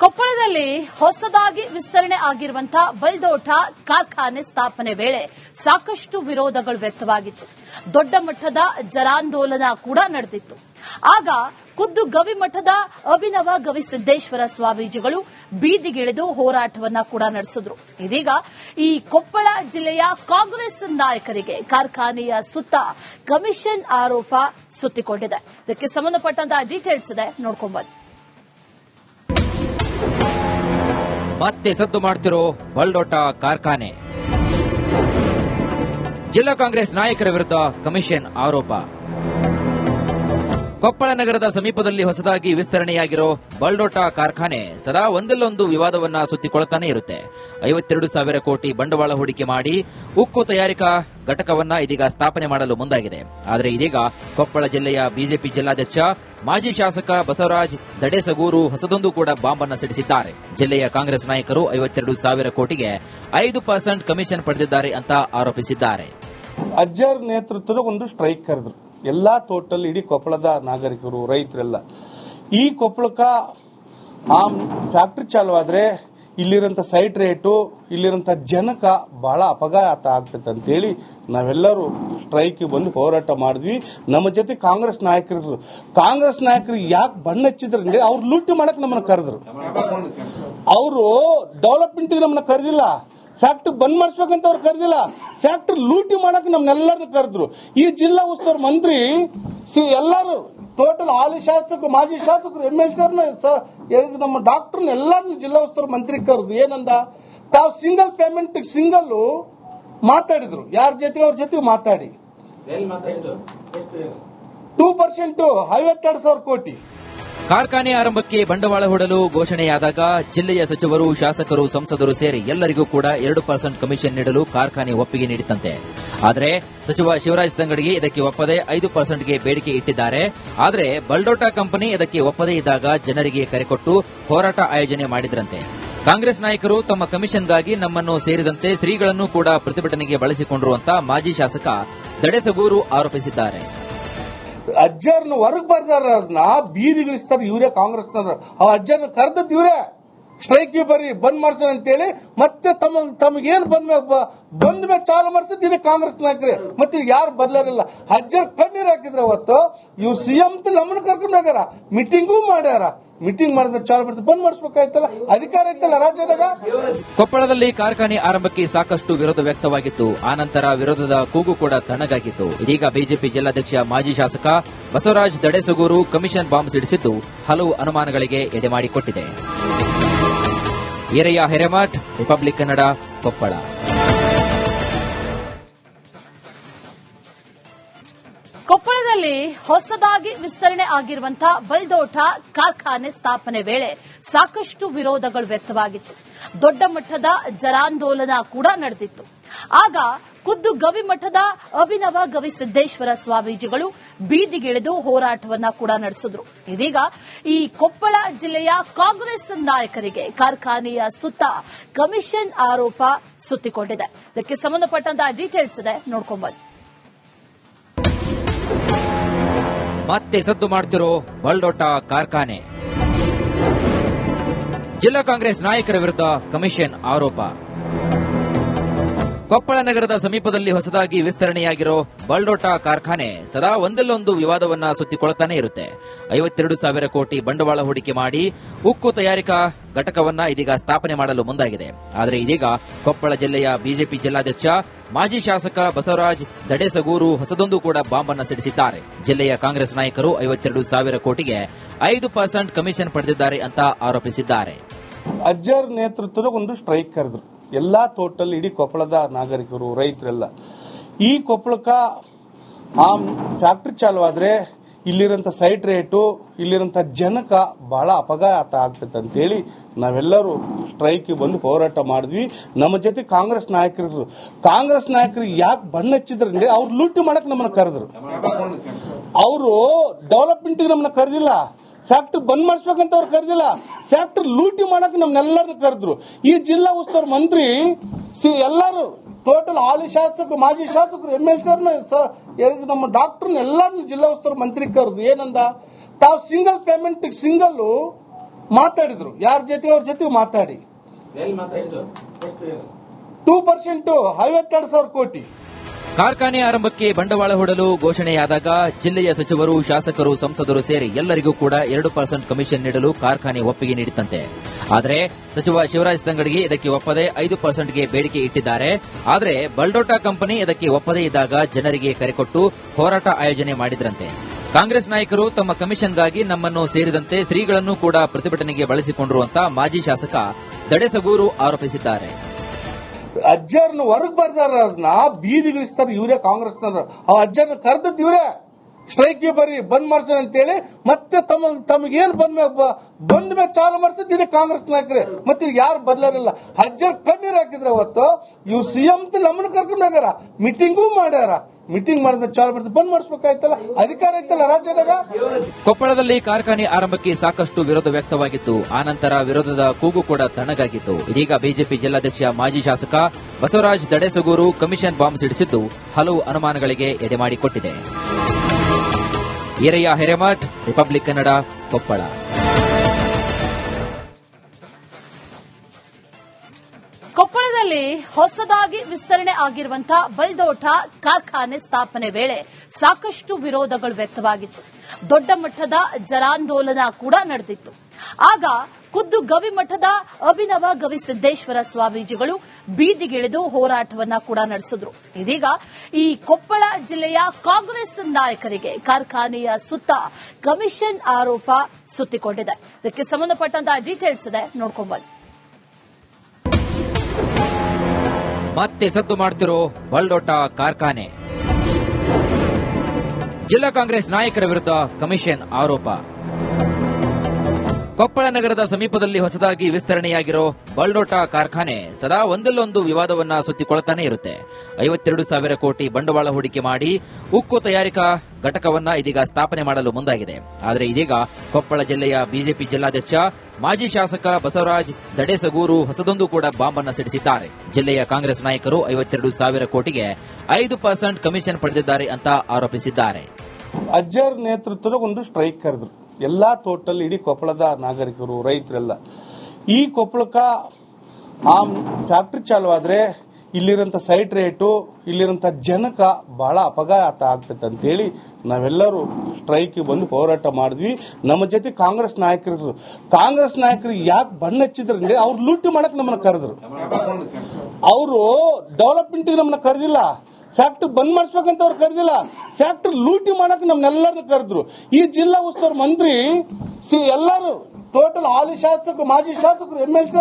ಕೊಪ್ಪಳದಲ್ಲಿ ಹೊಸದಾಗಿ ವಿಸ್ತರಣೆ ಆಗಿರುವಂತಹ ಬಲ್ದೋಟ ಕಾರ್ಖಾನೆ ಸ್ಥಾಪನೆ ವೇಳೆ ಸಾಕಷ್ಟು ವಿರೋಧಗಳು ವ್ಯಕ್ತವಾಗಿತ್ತು. ದೊಡ್ಡ ಮಟ್ಟದ ಜನಾಂದೋಲನ ಕೂಡ ನಡೆದಿತ್ತು. ಆಗ ಖುದ್ದು ಗವಿಮಠದ ಅಭಿನವ ಗವಿಸಿದ್ದೇಶ್ವರ ಸ್ವಾಮೀಜಿಗಳು ಬೀದಿಗಿಳಿದು ಹೋರಾಟವನ್ನ ಕೂಡ ನಡೆಸಿದ್ರು. ಇದೀಗ ಈ ಕೊಪ್ಪಳ ಜಿಲ್ಲೆಯ ಕಾಂಗ್ರೆಸ್ ನಾಯಕರಿಗೆ ಕಾರ್ಖಾನೆಯ ಸುತ್ತ ಕಮಿಷನ್ ಆರೋಪ ಸುತ್ತಿಕೊಂಡಿದೆ. ಇದಕ್ಕೆ ಸಂಬಂಧಪಟ್ಟಂತಹ ಡೀಟೇಲ್ಸ್ ಇದೆ. ನೋಡ್ಕೊಂಬನ್ನಿ. ಮತ್ತೆ ಸದ್ದು ಮಾಡ್ತಿರೋ ಬಲ್ಡೋಟ ಕಾರ್ಖಾನೆ. ಜಿಲ್ಲಾ ಕಾಂಗ್ರೆಸ್ ನಾಯಕರ ವಿರುದ್ಧ ಕಮಿಷನ್ ಆರೋಪ. ಕೊಪ್ಪಳ ನಗರದ ಸಮೀಪದಲ್ಲಿ ಹೊಸದಾಗಿ ವಿಸ್ತರಣೆಯಾಗಿರೋ ಬಲ್ಡೋಟ ಕಾರ್ಖಾನೆ ಸದಾ ಒಂದಲ್ಲೊಂದು ವಿವಾದವನ್ನ ಸುತ್ತಿಕೊಳ್ತಾನೆ ಇರುತ್ತೆ. ಐವತ್ತೆರಡು ಸಾವಿರ ಕೋಟಿ ಬಂಡವಾಳ ಹೂಡಿಕೆ ಮಾಡಿ ಉಕ್ಕು ತಯಾರಿಕಾ ಘಟಕವನ್ನ ಇದೀಗ ಸ್ಥಾಪನೆ ಮಾಡಲು ಮುಂದಾಗಿದೆ. ಆದರೆ ಇದೀಗ ಕೊಪ್ಪಳ ಜಿಲ್ಲೆಯ ಬಿಜೆಪಿ ಜಿಲ್ಲಾಧ್ಯಕ್ಷ, ಮಾಜಿ ಶಾಸಕ ಬಸವರಾಜ್ ದಡೇಸಗೂರು ಹೊಸದೊಂದು ಕೂಡ ಬಾಂಬ್ ಅನ್ನು ಸಿಡಿಸಿದ್ದಾರೆ. ಜಿಲ್ಲೆಯ ಕಾಂಗ್ರೆಸ್ ನಾಯಕರು ಐವತ್ತೆರಡು ಸಾವಿರ ಕೋಟಿಗೆ ಐದು ಪರ್ಸೆಂಟ್ ಕಮಿಷನ್ ಪಡೆದಿದ್ದಾರೆ ಅಂತ ಆರೋಪಿಸಿದ್ದಾರೆ. ಅಜ್ಜರ್ ನೇತೃತ್ವದ ಒಂದು ಸ್ಟ್ರೈಕ್ ಕರೆದ್ರು. ಎಲ್ಲಾ ಟೋಟಲ್ ಇಡೀ ಕೊಪ್ಪಳದ ನಾಗರಿಕರು ರೈತರೆಲ್ಲ. ಈ ಕೊಪ್ಪಳಕ್ಕ ಆ ಫ್ಯಾಕ್ಟ್ರಿ ಚಾಲುವಾದ್ರೆ ಇಲ್ಲಿರೋಂಥ ಸೈಟ್ ರೇಟು ಇಲ್ಲಿರೋಂಥ ಜನಕ ಬಹಳ ಅಪಘಾತ ಆಗ್ತೈತೆ ಅಂತೇಳಿ ನಾವೆಲ್ಲರೂ ಸ್ಟ್ರೈಕ್ ಬಂದು ಹೋರಾಟ ಮಾಡಿದ್ವಿ. ನಮ್ಮ ಜೊತೆ ಕಾಂಗ್ರೆಸ್ ನಾಯಕರು ಕಾಂಗ್ರೆಸ್ ನಾಯಕರು ಯಾಕೆ ಬಣ್ಣ ಹಚ್ಚಿದ್ರು ಅಂದ್ರೆ ಅವ್ರು ಲೂಟಿ ಮಾಡಕ್ ನಮ್ಮನ್ನ ಕರೆದ್ರು. ಅವರು ಡೆವಲಪ್ಮೆಂಟ್ ನಮ್ಮನ್ನ ಕರೆದಿಲ್ಲ. ಫ್ಯಾಕ್ಟ್ರಿ ಬಂದ್ ಮಾಡಿಸ್ಬೇಕಂತ ಅವ್ರು ಕರೆದಿಲ್ಲ. ಫ್ಯಾಕ್ಟ್ರಿ ಲೂಟಿ ಮಾಡಕ್ ನಮ್ನೆಲ್ಲರನ್ನ ಕರೆದ್ರು. ಈ ಜಿಲ್ಲಾ ಉಸ್ತುವಾರಿ ಮಂತ್ರಿ ಸಿ ಎಲ್ಲರೂ ಟೋಟಲ್ ಹಾಲಿ ಶಾಸಕರು ಮಾಜಿ ಶಾಸಕರು ಎಂ ಎಲ್ ಸಿರ್ನ ನಮ್ಮ ಡಾಕ್ಟರ್ ಎಲ್ಲರನ್ನ ಜಿಲ್ಲಾ ಉಸ್ತುವಾರಿ ಮಂತ್ರಿ ಕರೆದ್ರು ಏನಂದ? ತಾವು ಸಿಂಗಲ್ ಪೇಮೆಂಟ್ ಸಿಂಗಲ್ ಮಾತಾಡಿದ್ರು. ಯಾರ ಜೊತೆ ಅವ್ರ ಜೊತೆ ಮಾತಾಡಿ. ಟೂ ಪರ್ಸೆಂಟ್ ಐವತ್ತೆರಡು ಸಾವಿರ ಕೋಟಿ. ಕಾರ್ಖಾನೆ ಆರಂಭಕ್ಕೆ ಬಂಡವಾಳ ಹೂಡಲು ಘೋಷಣೆಯಾದಾಗ ಜಿಲ್ಲೆಯ ಸಚಿವರು, ಶಾಸಕರು, ಸಂಸದರು ಸೇರಿ ಎಲ್ಲರಿಗೂ ಕೂಡ ಎರಡು ಪರ್ಸೆಂಟ್ ಕಮಿಷನ್ ನೀಡಲು ಕಾರ್ಖಾನೆ ಒಪ್ಪಿಗೆ ನೀಡಿತಂತೆ ಆದರೆ ಸಚಿವ ಶಿವರಾಜ್ ತಂಗಡಿಗೆ ಇದಕ್ಕೆ ಒಪ್ಪದೆ ಐದು ಪರ್ಸೆಂಟ್ಗೆ ಬೇಡಿಕೆ ಇಟ್ಟಿದ್ದಾರೆ. ಆದರೆ ಬಲ್ಡೋಟಾ ಕಂಪನಿ ಇದಕ್ಕೆ ಒಪ್ಪದೇ ಇದ್ದಾಗ ಜನರಿಗೆ ಕರೆಕೊಟ್ಟು ಹೋರಾಟ ಆಯೋಜನೆ ಮಾಡಿದ್ರಂತೆ. ಕಾಂಗ್ರೆಸ್ ನಾಯಕರು ತಮ್ಮ ಕಮಿಷನ್ಗಾಗಿ ನಮ್ಮನ್ನು ಸೇರಿದಂತೆ ಶ್ರೀಗಳನ್ನು ಕೂಡ ಪ್ರತಿಭಟನೆಗೆ ಬಳಸಿಕೊಂಡಿರುವಂತಹ ಮಾಜಿ ಶಾಸಕ ದಡೆಸಗೂರು ಆರೋಪಿಸಿದ್ದಾರೆ. ಅಜ್ಜರ್ನ ಹೊರಗ್ ಬೀದಿ ಬೀದಿಗಿಳಿಸ್ತಾರೆ ಇವರೇ ಕಾಂಗ್ರೆಸ್ ಆ ಅಜ್ಜರ್ನ ಕರೆದದ್ದು ಇವರೇ. ಸ್ಟ್ರೈಕ್ ಬರಿ ಬಂದ್ ಮಾಡ್ಸೋಣ ಅಂತೇಳಿ ಮತ್ತೆ ತಮ್ಮ, ತಮಗೇನು ಬಂದ್ ಬಂದ್ ಮೇಲೆ ಚಾಲು ಮಾಡ್ಸಿದ್ ಇದೇ ಕಾಂಗ್ರೆಸ್ ನಾಯಕರೇ. ಮತ್ತೆ ಯಾರು ಬದಲಾರಿಲ್ಲ ಅಜ್ಜರ್ ಕಣ್ಣೀರ್ ಹಾಕಿದ್ರೆ ಅವತ್ತು ಇವ್ ಸಿಎಂ ನಮ್ಮನ್ನ ಕರ್ಕೊಂಡು ಹೋಗ್ಯಾರ. ಮೀಟಿಂಗೂ ಮಾಡ್ಯಾರ. ಮೀಟಿಂಗ್ ಮಾಡಿದ್ರೆ ಚಾಲು ಮಾಡಿಸಿ ಬಂದ್ ಮಾಡಿಸ್ಬೇಕಾಯ್ತಲ್ಲ. ಅಧಿಕಾರ ಇತ್ತಲ್ಲ ರಾಜ್ಯದಾಗ? ಕೊಪ್ಪಳದಲ್ಲಿ ಕಾರ್ಖಾನೆ ಆರಂಭಕ್ಕೆ ಸಾಕಷ್ಟು ವಿರೋಧ ವ್ಯಕ್ತವಾಗಿತ್ತು. ಆನಂತರ ವಿರೋಧದ ಕೂಗು ಕೂಡ ತಣ್ಣಗಾಗಿತ್ತು. ಇದೀಗ ಬಿಜೆಪಿ ಜಿಲ್ಲಾಧ್ಯಕ್ಷ, ಮಾಜಿ ಶಾಸಕ ಬಸವರಾಜ್ ದಡೆಸಗೂರು ಕಮಿಷನ್ ಬಾಂಬ್ ಸಿಡಿಸಿದ್ದು ಹಲವು ಅನುಮಾನಗಳಿಗೆ ಎಡೆಮಾಡಿಕೊಟ್ಟಿದೆ ಈರಯ್ಯ ಹಿರೇಮಠ್ ರಿಪಬ್ಲಿಕ್ ಕನ್ನಡ ಕೊಪ್ಪಳ. ಕೊಪ್ಪಳದಲ್ಲಿ ಹೊಸದಾಗಿ ವಿಸ್ತರಣೆ ಆಗಿರುವಂತಹ ಬಲ್ದೋಟ ಕಾರ್ಖಾನೆ ಸ್ಥಾಪನೆ ವೇಳೆ ಸಾಕಷ್ಟು ವಿರೋಧಗಳು ವ್ಯಕ್ತವಾಗಿತ್ತು. ದೊಡ್ಡ ಮಟ್ಟದ ಜನಾಂದೋಲನ ಕೂಡ ನಡೆದಿತ್ತು. ಆಗ ಖುದ್ದು ಗವಿಮಠದ ಅಭಿನವ ಗವಿಸಿದ್ದೇಶ್ವರ ಸ್ವಾಮೀಜಿಗಳು ಬೀದಿಗಿಳಿದು ಹೋರಾಟವನ್ನ ಕೂಡ ನಡೆಸಿದ್ರು. ಇದೀಗ ಈ ಕೊಪ್ಪಳ ಜಿಲ್ಲೆಯ ಕಾಂಗ್ರೆಸ್ ನಾಯಕರಿಗೆ ಕಾರ್ಖಾನೆಯ ಸುತ್ತ ಕಮಿಷನ್ ಆರೋಪ ಸುತ್ತಿಕೊಂಡಿದೆ. ಇದಕ್ಕೆ ಸಂಬಂಧಪಟ್ಟಂತಹ ಡೀಟೇಲ್ಸ್ ಇದೆ. ನೋಡ್ಕೊಂಬನ್ನಿ ಮತ್ತೆ ಸದ್ದು ಮಾಡ್ತಿರೋ ಬಲ್ಡೋಟ ಕಾರ್ಖಾನೆ. ಜಿಲ್ಲಾ ಕಾಂಗ್ರೆಸ್ ನಾಯಕರ ವಿರುದ್ಧ ಕಮಿಷನ್ ಆರೋಪ. ಕೊಪ್ಪಳ ನಗರದ ಸಮೀಪದಲ್ಲಿ ಹೊಸದಾಗಿ ವಿಸ್ತರಣೆಯಾಗಿರೋ ಬಲ್ಡೋಟಾ ಕಾರ್ಖಾನೆ ಸದಾ ಒಂದಲ್ಲೊಂದು ವಿವಾದವನ್ನ ಸುತ್ತಿಕೊಳ್ಳುತ್ತಾನೆ ಇರುತ್ತೆ. ಐವತ್ತೆರಡು ಸಾವಿರ ಕೋಟಿ ಬಂಡವಾಳ ಹೂಡಿಕೆ ಮಾಡಿ ಉಕ್ಕು ತಯಾರಿಕಾ ಘಟಕವನ್ನ ಇದೀಗ ಸ್ಥಾಪನೆ ಮಾಡಲು ಮುಂದಾಗಿದೆ. ಆದರೆ ಇದೀಗ ಕೊಪ್ಪಳ ಜಿಲ್ಲೆಯ ಬಿಜೆಪಿ ಜಿಲ್ಲಾಧ್ಯಕ್ಷ, ಮಾಜಿ ಶಾಸಕ ಬಸವರಾಜ್ ದಡೇಸಗೂರು ಹೊಸದೊಂದು ಕೂಡ ಬಾಂಬ್ ಅನ್ನು ಸಿಡಿಸಿದ್ದಾರೆ. ಜಿಲ್ಲೆಯ ಕಾಂಗ್ರೆಸ್ ನಾಯಕರು ಐವತ್ತೆರಡು ಸಾವಿರ ಕೋಟಿಗೆ ಐದು ಪರ್ಸೆಂಟ್ ಕಮಿಷನ್ ಪಡೆದಿದ್ದಾರೆ ಅಂತ ಆರೋಪಿಸಿದ್ದಾರೆ. ಅಜ್ಜರ್ ನೇತೃತ್ವದ ಒಂದು ಸ್ಟ್ರೈಕ್ ಕರೆದ್ರು. ಎಲ್ಲಾ ಟೋಟಲ್ ಇಡೀ ಕೊಪ್ಪಳದ ನಾಗರಿಕರು ರೈತರೆಲ್ಲ. ಈ ಕೊಪ್ಪಳಕ ಆ ಫ್ಯಾಕ್ಟ್ರಿ ಚಾಲುವಾದ್ರೆ ಇಲ್ಲಿರೋಂಥ ಸೈಟ್ ರೇಟು ಇಲ್ಲಿರೋಂಥ ಜನಕ ಬಹಳ ಅಪಘಾತ ಆಗ್ತೈತೆ ಅಂತೇಳಿ ನಾವೆಲ್ಲರೂ ಸ್ಟ್ರೈಕ್ ಬಂದು ಹೋರಾಟ ಮಾಡಿದ್ವಿ. ನಮ್ಮ ಜೊತೆ ಕಾಂಗ್ರೆಸ್ ನಾಯಕರು ಕಾಂಗ್ರೆಸ್ ನಾಯಕರು ಯಾಕೆ ಬಣ್ಣ ಹಚ್ಚಿದ್ರು ಅಂದ್ರೆ ಅವ್ರು ಲೂಟಿ ಮಾಡಕ್ ನಮ್ಮನ್ನ ಕರೆದ್ರು. ಅವರು ಡೆವಲಪ್ಮೆಂಟ್ ನಮ್ಮನ್ನ ಕರೆದಿಲ್ಲ. ಫ್ಯಾಕ್ಟ್ರಿ ಬಂದ್ ಮಾಡಿಸ್ಬೇಕಂತ ಅವ್ರು ಕರೆದಿಲ್ಲ. ಫ್ಯಾಕ್ಟ್ರಿ ಲೂಟಿ ಮಾಡಕ್ ನಮ್ನೆಲ್ಲರನ್ನ ಕರೆದ್ರು. ಈ ಜಿಲ್ಲಾ ಉಸ್ತುವಾರಿ ಮಂತ್ರಿ ಸಿ ಎಲ್ಲರೂ ಟೋಟಲ್ ಹಾಲಿ ಶಾಸಕರು ಮಾಜಿ ಶಾಸಕರು ಎಂ ಎಲ್ ಸರ್ನ ನಮ್ಮ ಡಾಕ್ಟರ್ ಎಲ್ಲರನ್ನ ಜಿಲ್ಲಾ ಉಸ್ತುವಾರಿ ಮಂತ್ರಿ ಕರೆದು ಏನಂದ? ತಾವು ಸಿಂಗಲ್ ಪೇಮೆಂಟ್ ಸಿಂಗಲ್ ಮಾತಾಡಿದ್ರು. ಯಾರ ಜೊತೆ ಅವ್ರ ಜೊತೆ ಮಾತಾಡಿ. ಟೂ ಪರ್ಸೆಂಟ್ ಐವತ್ತೆರಡು ಸಾವಿರ ಕೋಟಿ. ಕಾರ್ಖಾನೆ ಆರಂಭಕ್ಕೆ ಬಂಡವಾಳ ಹೂಡಲು ಘೋಷಣೆಯಾದಾಗ ಜಿಲ್ಲೆಯ ಸಚಿವರು, ಶಾಸಕರು, ಸಂಸದರು ಸೇರಿ ಎಲ್ಲರಿಗೂ ಕೂಡ ಎರಡು ಪರ್ಸೆಂಟ್ ಕಮಿಷನ್ ನೀಡಲು ಕಾರ್ಖಾನೆ ಒಪ್ಪಿಗೆ ನೀಡಿತಂತೆ ಆದರೆ ಸಚಿವ ಶಿವರಾಜ್ ತಂಗಡಿಗೆ ಇದಕ್ಕೆ ಒಪ್ಪದೆ ಐದು ಪರ್ಸೆಂಟ್ಗೆ ಬೇಡಿಕೆ ಇಟ್ಟಿದ್ದಾರೆ. ಆದರೆ ಬಲ್ಡೋಟಾ ಕಂಪನಿ ಇದಕ್ಕೆ ಒಪ್ಪದೇ ಇದ್ದಾಗ ಜನರಿಗೆ ಕರೆಕೊಟ್ಟು ಹೋರಾಟ ಆಯೋಜನೆ ಮಾಡಿದ್ರಂತೆ. ಕಾಂಗ್ರೆಸ್ ನಾಯಕರು ತಮ್ಮ ಕಮಿಷನ್ಗಾಗಿ ನಮ್ಮನ್ನು ಸೇರಿದಂತೆ ಶ್ರೀಗಳನ್ನು ಕೂಡ ಪ್ರತಿಭಟನೆಗೆ ಬಳಸಿಕೊಂಡಿರುವಂತಹ ಮಾಜಿ ಶಾಸಕ ದಡೆಸಗೂರು ಆರೋಪಿಸಿದ್ದಾರೆ. ಅಜ್ಜರ್ನ ಹೊರಗ್ ಬರ್ದಾರ ಅದನ್ನ ಬೀದಿಗಿಳಿಸ್ತಾರ ಇವರೇ ಕಾಂಗ್ರೆಸ್ನವ್ರು ಆ ಅಜ್ಜರ್ನ ಕರೆದದ್ದು ಇವರೇ ಸ್ಟ್ರೈಕ್ಗೆ ಬರಿ ಬಂದ್ ಮಾಡ್ಸೋಣ ಅಂತೇಳಿ ಮತ್ತೆ ತಮ್ಮ, ತಮಗೇನು ಬಂದ್ ಬಂದ್ ಮೇಲೆ ಚಾಲು ಮಾಡ್ಸಿದ್ ಇದೇ ಕಾಂಗ್ರೆಸ್ ನಾಯಕರೇ. ಮತ್ತೆ ಯಾರು ಬದಲಾರಿಲ್ಲ ಹಜ್ಜರ್ ಕಣ್ಣೀರ್ ಹಾಕಿದ್ರೆ ಅವತ್ತು ಇವ್ ಸಿಎಂ ನಮ್ಮನ್ನ ಕರ್ಕೊಂಡು ಹೋಗ್ಯಾರ. ಮೀಟಿಂಗು ಮಾಡ್ಯಾರ. ಮೀಟಿಂಗ್ ಮಾಡಿದ ಚಾಲು ಮಾಡಿಸಿ, ಬಂದ್ ಮಾಡಿಸ್ಬೇಕಾಯ್ತಲ್ಲ. ಅಧಿಕಾರ ಐತಲ್ಲ ರಾಜ್ಯದಾಗ? ಕೊಪ್ಪಳದಲ್ಲಿ ಕಾರ್ಖಾನೆ ಆರಂಭಕ್ಕೆ ಸಾಕಷ್ಟು ವಿರೋಧ ವ್ಯಕ್ತವಾಗಿತ್ತು. ಆನಂತರ ವಿರೋಧದ ಕೂಗು ಕೂಡ ತಣ್ಣಗಾಗಿತ್ತು. ಇದೀಗ ಬಿಜೆಪಿ ಜಿಲ್ಲಾಧ್ಯಕ್ಷ, ಮಾಜಿ ಶಾಸಕ ಬಸವರಾಜ್ ದಡೆಸಗೂರು ಕಮಿಷನ್ ಬಾಂಬ್ ಸಿಡಿಸಿದ್ದು ಹಲವು ಅನುಮಾನಗಳಿಗೆ ಎಡೆಮಾಡಿಕೊಟ್ಟಿದೆ ಈರಯ್ಯ ಹಿರೇಮಠ್ ರಿಪಬ್ಲಿಕ್ ಕನ್ನಡ ಕೊಪ್ಪಳ. ಕೊಪ್ಪಳದಲ್ಲಿ ಹೊಸದಾಗಿ ವಿಸ್ತರಣೆ ಆಗಿರುವಂತಹ ಬಲ್ದೋಟ ಕಾರ್ಖಾನೆ ಸ್ಥಾಪನೆ ವೇಳೆ ಸಾಕಷ್ಟು ವಿರೋಧಗಳು ವ್ಯಕ್ತವಾಗಿತ್ತು. ದೊಡ್ಡ ಮಟ್ಟದ ಜನಾಂದೋಲನ ಕೂಡ ನಡೆದಿತ್ತು. ಆಗ ಖುದ್ದು ಗವಿಮಠದ ಅಭಿನವ ಗವಿಸಿದ್ದೇಶ್ವರ ಸ್ವಾಮೀಜಿಗಳು ಬೀದಿಗಿಳಿದು ಹೋರಾಟವನ್ನ ಕೂಡ ನಡೆಸಿದ್ರು. ಇದೀಗ ಈ ಕೊಪ್ಪಳ ಜಿಲ್ಲೆಯ ಕಾಂಗ್ರೆಸ್ ನಾಯಕರಿಗೆ ಕಾರ್ಖಾನೆಯ ಸುತ್ತ ಕಮಿಷನ್ ಆರೋಪ ಸುತ್ತಿಕೊಂಡಿದೆ. ಇದಕ್ಕೆ ಸಂಬಂಧಪಟ್ಟಂತಹ ಡೀಟೇಲ್ಸ್ ಇದೆ. ನೋಡ್ಕೊಂಡ್ ಮತ್ತೆ ಸದ್ದು ಮಾಡ್ತಿರೋ ಬಲ್ಡೋಟ ಕಾರ್ಖಾನೆ. ಜಿಲ್ಲಾ ಕಾಂಗ್ರೆಸ್ ನಾಯಕರ ವಿರುದ್ಧ ಕಮಿಷನ್ ಆರೋಪ. ಕೊಪ್ಪಳ ನಗರದ ಸಮೀಪದಲ್ಲಿ ಹೊಸದಾಗಿ ವಿಸ್ತರಣೆಯಾಗಿರೋ ಬಲ್ಡೋಟ ಕಾರ್ಖಾನೆ ಸದಾ ಒಂದಲ್ಲೊಂದು ವಿವಾದವನ್ನ ಸುತ್ತಿಕೊಳ್ಳುತ್ತಾನೆ ಇರುತ್ತೆ. ಐವತ್ತೆರಡು ಸಾವಿರ ಕೋಟಿ ಬಂಡವಾಳ ಹೂಡಿಕೆ ಮಾಡಿ ಉಕ್ಕು ತಯಾರಿಕಾ ಘಟಕವನ್ನ ಇದೀಗ ಸ್ಥಾಪನೆ ಮಾಡಲು ಮುಂದಾಗಿದೆ. ಆದರೆ ಇದೀಗ ಕೊಪ್ಪಳ ಜಿಲ್ಲೆಯ ಬಿಜೆಪಿ ಜಿಲ್ಲಾಧ್ಯಕ್ಷ, ಮಾಜಿ ಶಾಸಕ ಬಸವರಾಜ್ ದಡೇಸಗೂರು ಹೊಸದೊಂದು ಕೂಡ ಬಾಂಬ್ ಅನ್ನು ಸಿಡಿಸಿದ್ದಾರೆ. ಜಿಲ್ಲೆಯ ಕಾಂಗ್ರೆಸ್ ನಾಯಕರು ಐವತ್ತೆರಡು ಸಾವಿರ ಕೋಟಿಗೆ ಐದು ಪರ್ಸೆಂಟ್ ಕಮಿಷನ್ ಪಡೆದಿದ್ದಾರೆ ಅಂತ ಆರೋಪಿಸಿದ್ದಾರೆ. ಅಜ್ಜರ್ ನೇತೃತ್ವದ ಒಂದು ಸ್ಟ್ರೈಕ್ ಕರೆದ್ರು. ಎಲ್ಲಾ ಟೋಟಲ್ ಇಡೀ ಕೊಪ್ಪಳದ ನಾಗರಿಕರು ರೈತರೆಲ್ಲ. ಈ ಕೊಪ್ಪಳಕ್ಕ ಆ ಫ್ಯಾಕ್ಟ್ರಿ ಚಾಲು ಆದ್ರೆ ಇಲ್ಲಿರಂತ ಸೈಟ್ ರೇಟು ಇಲ್ಲಿರಂತ ಜನಕ ಬಹಳ ಅಪಘಾತ ಆಗ್ತೈತೆ ಅಂತೇಳಿ ನಾವೆಲ್ಲರೂ ಸ್ಟ್ರೈಕ್ ಬಂದು ಹೋರಾಟ ಮಾಡಿದ್ವಿ. ನಮ್ಮ ಜೊತೆ ಕಾಂಗ್ರೆಸ್ ನಾಯಕರು ಕಾಂಗ್ರೆಸ್ ನಾಯಕರು ಯಾಕೆ ಬಣ್ಣ ಹಚ್ಚಿದ್ರಂದ್ರೆ ಅವ್ರು ಲೂಟಿ ಮಾಡಕ್ ನಮ್ಮನ್ನ ಕರೆದ್ರು. ಅವರು ಡೆವಲಪ್ಮೆಂಟ್ ನಮ್ಮನ್ನ ಕರೆದಿಲ್ಲ. ಫ್ಯಾಕ್ಟ್ರಿ ಬಂದ್ ಮಾಡಿಸ್ಬೇಕಂತ ಅವ್ರು ಕರೆದಿಲ್ಲ. ಫ್ಯಾಕ್ಟ್ರಿ ಲೂಟಿ ಮಾಡಕ್ ನಮ್ನೆಲ್ಲರನ್ನ ಕರೆದ್ರು. ಈ ಜಿಲ್ಲಾ ಉಸ್ತುವಾರಿ ಮಂತ್ರಿ ಸಿ ಎಲ್ಲರೂ ಟೋಟಲ್ ಹಾಲಿ ಶಾಸಕರು, ಮಾಜಿ ಶಾಸಕರು ಎಂ ಎಲ್ ಸಿ